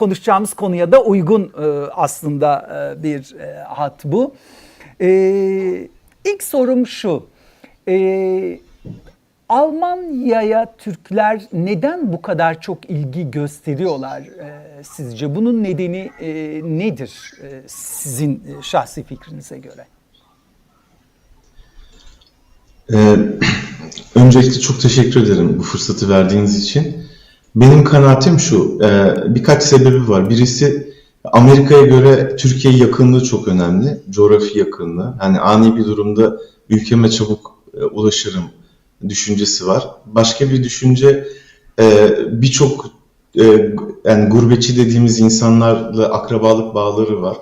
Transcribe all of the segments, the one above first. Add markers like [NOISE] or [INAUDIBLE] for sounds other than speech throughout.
konuşacağımız konuya da uygun e, aslında e, bir e, hat bu. İlk sorum şu. Almanya'ya Türkler neden bu kadar çok ilgi gösteriyorlar sizce? Bunun nedeni nedir sizin şahsi fikrinize göre? Ee, [CLEARS THROAT] öncelikle çok teşekkür ederim bu fırsatı verdiğiniz için. Benim kanaatim şu, e, birkaç sebebi var. Birisi Amerika'ya göre Türkiye yakınlığı çok önemli, coğrafi yakınlığı. Yani ani bir durumda ülkeme çabuk e, ulaşırım düşüncesi var. Başka bir düşünce e, birçok yani gurbetçi dediğimiz insanlarla akrabalık bağları var.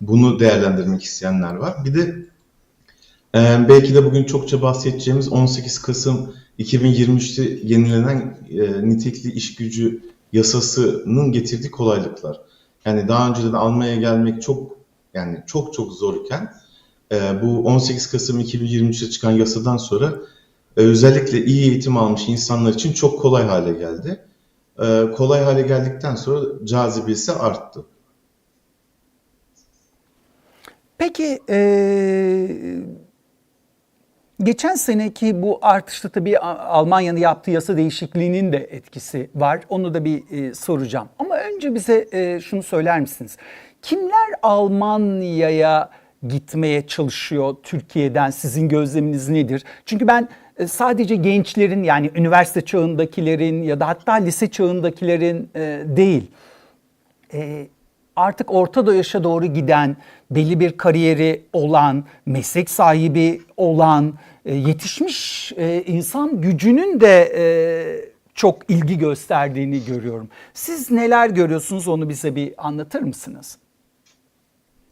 Bunu değerlendirmek isteyenler var. Bir de belki de bugün çokça bahsedeceğimiz 18 Kasım 2023'te yenilenen e, nitekli iş gücü yasasının getirdiği kolaylıklar. Yani daha önceden Almanya'ya gelmek çok yani çok çok zorken e, bu 18 Kasım 2023'te çıkan yasadan sonra e, özellikle iyi eğitim almış insanlar için çok kolay hale geldi. E, kolay hale geldikten sonra cazibesi arttı. Peki e, geçen seneki bu artışta tabii Almanya'nın yaptığı yasa değişikliğinin de etkisi var. Onu da bir e, soracağım. Ama önce bize e, şunu söyler misiniz? Kimler Almanya'ya gitmeye çalışıyor Türkiye'den? Sizin gözleminiz nedir? Çünkü ben e, sadece gençlerin yani üniversite çağındakilerin ya da hatta lise çağındakilerin e, değil e, artık Orta yaşa doğru giden, belli bir kariyeri olan, meslek sahibi olan, yetişmiş e, insan gücünün de e, çok ilgi gösterdiğini görüyorum. Siz neler görüyorsunuz onu bize bir anlatır mısınız?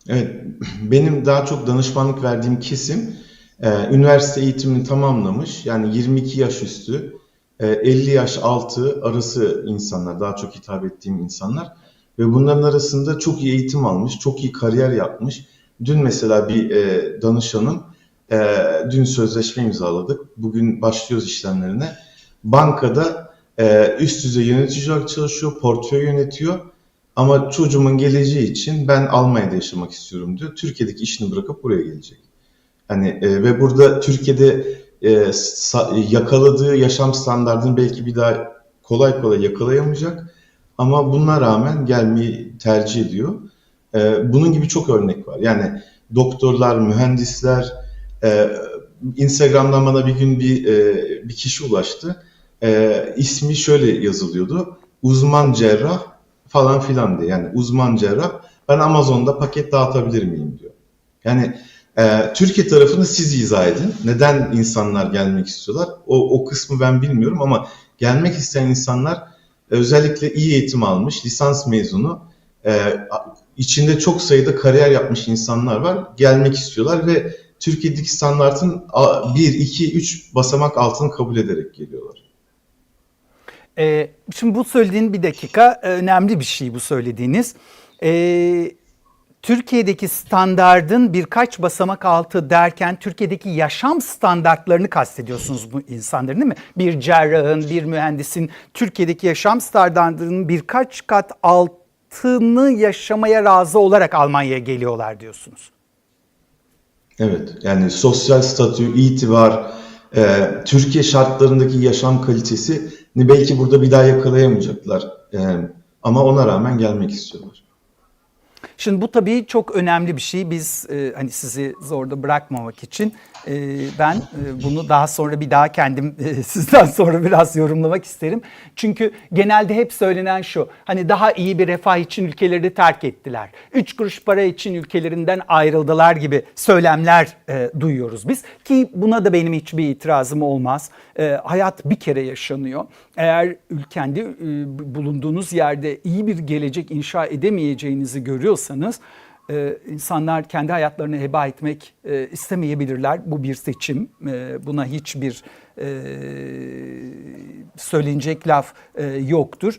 Evet, [CLEARS THROAT] benim daha çok danışmanlık verdiğim kesim e, üniversite eğitimini tamamlamış, yani 22 yaş üstü, e, 50 yaş altı arası insanlar, daha çok hitap ettiğim insanlar ve bunların arasında çok iyi eğitim almış, çok iyi kariyer yapmış. Dün mesela bir e, danışanım, e, dün sözleşme imzaladık, bugün başlıyoruz işlemlerine. Bankada e, üst düzey yönetici olarak çalışıyor, portföy yönetiyor. Ama çocuğumun geleceği için ben Almanya'da yaşamak istiyorum diyor. Türkiye'deki işini bırakıp buraya gelecek. Hani e, ve burada Türkiye'de e, sa- yakaladığı yaşam standartını belki bir daha kolay kolay yakalayamayacak. Ama buna rağmen gelmeyi tercih ediyor. E, bunun gibi çok örnek var. Yani doktorlar, mühendisler, e, Instagram'dan bana bir gün bir e, bir kişi ulaştı. E, ismi şöyle yazılıyordu. Uzman cerrah falan filan diye. Yani uzman cerrah. Ben Amazon'da paket dağıtabilir miyim diyor. Yani e, Türkiye tarafını siz izah edin. Neden insanlar gelmek istiyorlar? O, o kısmı ben bilmiyorum ama gelmek isteyen insanlar özellikle iyi eğitim almış, lisans mezunu, e, içinde çok sayıda kariyer yapmış insanlar var. Gelmek istiyorlar ve Türkiye'deki standartın 1, 2, 3 basamak altını kabul ederek geliyorlar. Ee, şimdi bu söylediğin bir dakika e, önemli bir şey bu söylediğiniz. Ee, Türkiye'deki standardın birkaç basamak altı derken Türkiye'deki yaşam standartlarını kastediyorsunuz bu insanların değil mi? Bir cerrahın, bir mühendisin Türkiye'deki yaşam standartlarının birkaç kat altını yaşamaya razı olarak Almanya'ya geliyorlar diyorsunuz. Evet, yani sosyal statü, itibar, e, Türkiye şartlarındaki yaşam kalitesini belki burada bir daha yakalayamayacaklar. E, ama ona rağmen gelmek istiyorlar. Şimdi bu tabii çok önemli bir şey. Biz e, hani sizi zorda bırakmamak için e, ben e, bunu daha sonra bir daha kendim e, [LAUGHS] sizden sonra biraz yorumlamak isterim. Çünkü genelde hep söylenen şu. Hani daha iyi bir refah için ülkeleri terk ettiler. Üç kuruş para için ülkelerinden ayrıldılar gibi söylemler e, duyuyoruz biz. Ki buna da benim hiçbir itirazım olmaz. E, hayat bir kere yaşanıyor. Eğer ülkende e, bulunduğunuz yerde iyi bir gelecek inşa edemeyeceğinizi görüyorsanız e, insanlar kendi hayatlarını heba etmek e, istemeyebilirler. Bu bir seçim. E, buna hiçbir e, söylenecek laf e, yoktur.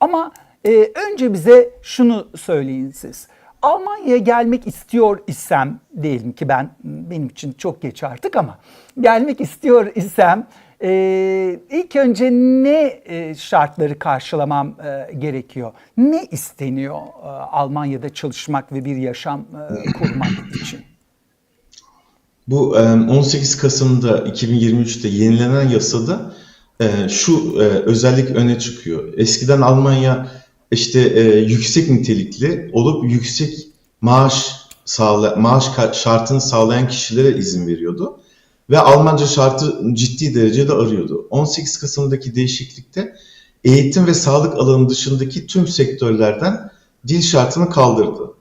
Ama e, önce bize şunu söyleyin siz. Almanya'ya gelmek istiyor isem diyelim ki ben benim için çok geç artık ama gelmek istiyor isem Ee, ilk önce ne e, şartları karşılamam e, gerekiyor? Ne isteniyor e, Almanya'da çalışmak ve bir yaşam e, kurmak için? Bu e, 18 Kasım'da 2023'te yenilenen yasada e, şu e, özellik öne çıkıyor. Eskiden Almanya işte e, yüksek nitelikli olup yüksek maaş sağla, maaş şartını sağlayan kişilere izin veriyordu ve Almanca şartı ciddi derecede arıyordu. 18 Kasım'daki değişiklikte eğitim ve sağlık alanı dışındaki tüm sektörlerden dil şartını kaldırdı.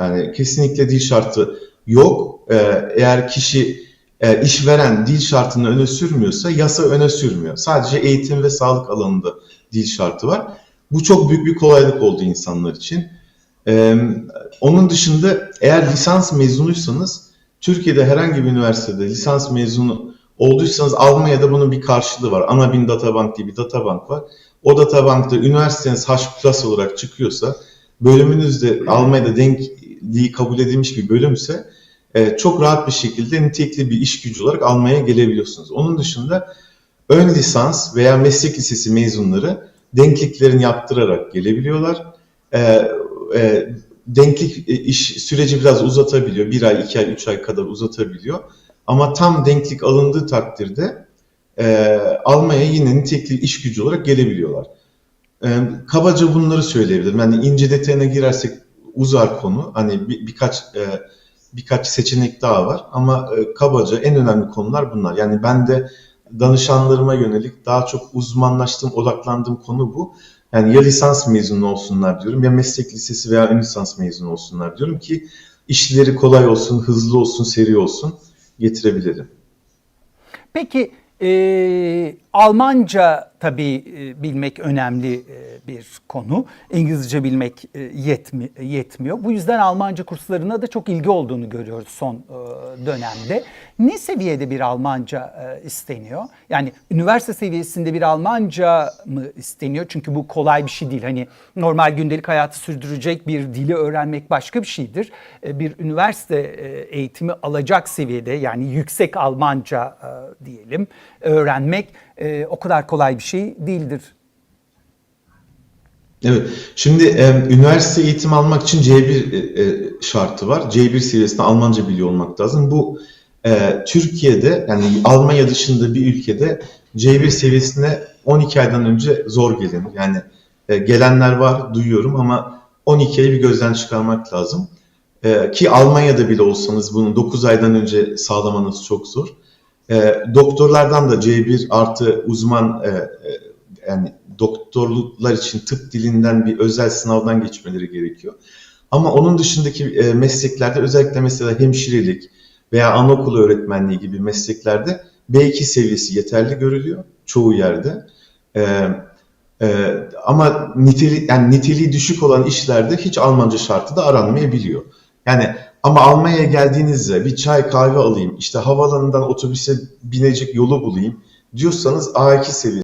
Yani kesinlikle dil şartı yok. Ee, eğer kişi e, işveren dil şartını öne sürmüyorsa yasa öne sürmüyor. Sadece eğitim ve sağlık alanında dil şartı var. Bu çok büyük bir kolaylık oldu insanlar için. Ee, onun dışında eğer lisans mezunuysanız Türkiye'de herhangi bir üniversitede lisans mezunu olduysanız Almanya'da bunun bir karşılığı var. Anabin Databank diye bir databank var. O databankta üniversiteniz H plus olarak çıkıyorsa bölümünüz de Almanya'da denkliği kabul edilmiş bir bölümse e, çok rahat bir şekilde nitelikli bir iş gücü olarak Almanya'ya gelebiliyorsunuz. Onun dışında ön lisans veya meslek lisesi mezunları denkliklerini yaptırarak gelebiliyorlar. E, e, denklik e, iş süreci biraz uzatabiliyor. Bir ay, iki ay, üç ay kadar uzatabiliyor. Ama tam denklik alındığı takdirde e, Almanya'ya yine nitelikli iş gücü olarak gelebiliyorlar. E, kabaca bunları söyleyebilirim. Yani ince detayına girersek uzar konu. Hani bir, birkaç e, birkaç seçenek daha var ama e, kabaca en önemli konular bunlar. Yani ben de danışanlarıma yönelik daha çok uzmanlaştığım, odaklandığım konu bu. Yani ya lisans mezunu olsunlar diyorum ya meslek lisesi veya ön lisans mezunu olsunlar diyorum ki işleri kolay olsun, hızlı olsun, seri olsun getirebilirim. Peki e, Almanca tabii e, bilmek önemli e, bir konu. İngilizce bilmek e, yetmi, yetmiyor. Bu yüzden Almanca kurslarına da çok ilgi olduğunu görüyoruz son dönemde. Ne seviyede bir Almanca isteniyor? Yani üniversite seviyesinde bir Almanca mı isteniyor? Çünkü bu kolay bir şey değil. Hani normal gündelik hayatı sürdürecek bir dili öğrenmek başka bir şeydir. Bir üniversite eğitimi alacak seviyede yani yüksek Almanca diyelim öğrenmek e, o kadar kolay bir şey değildir. Evet. Şimdi e, üniversite eğitimi almak için C1 e, e, şartı var. C1 seviyesinde Almanca biliyor olmak lazım. Bu e, Türkiye'de yani Almanya dışında bir ülkede C1 seviyesine 12 aydan önce zor gelinir. Yani e, gelenler var duyuyorum ama 12 ayı bir gözden çıkarmak lazım. E, ki Almanya'da bile olsanız bunu 9 aydan önce sağlamanız çok zor. E, doktorlardan da C1 artı uzman e, e, yani doktorluklar için tıp dilinden bir özel sınavdan geçmeleri gerekiyor. Ama onun dışındaki e, mesleklerde özellikle mesela hemşirelik veya anaokulu öğretmenliği gibi mesleklerde B2 seviyesi yeterli görülüyor çoğu yerde. E, e, ama niteli, yani niteliği düşük olan işlerde hiç Almanca şartı da aranmayabiliyor. Yani ama Almanya'ya geldiğinizde bir çay kahve alayım, işte havaalanından otobüse binecek yolu bulayım diyorsanız A2 seviyesi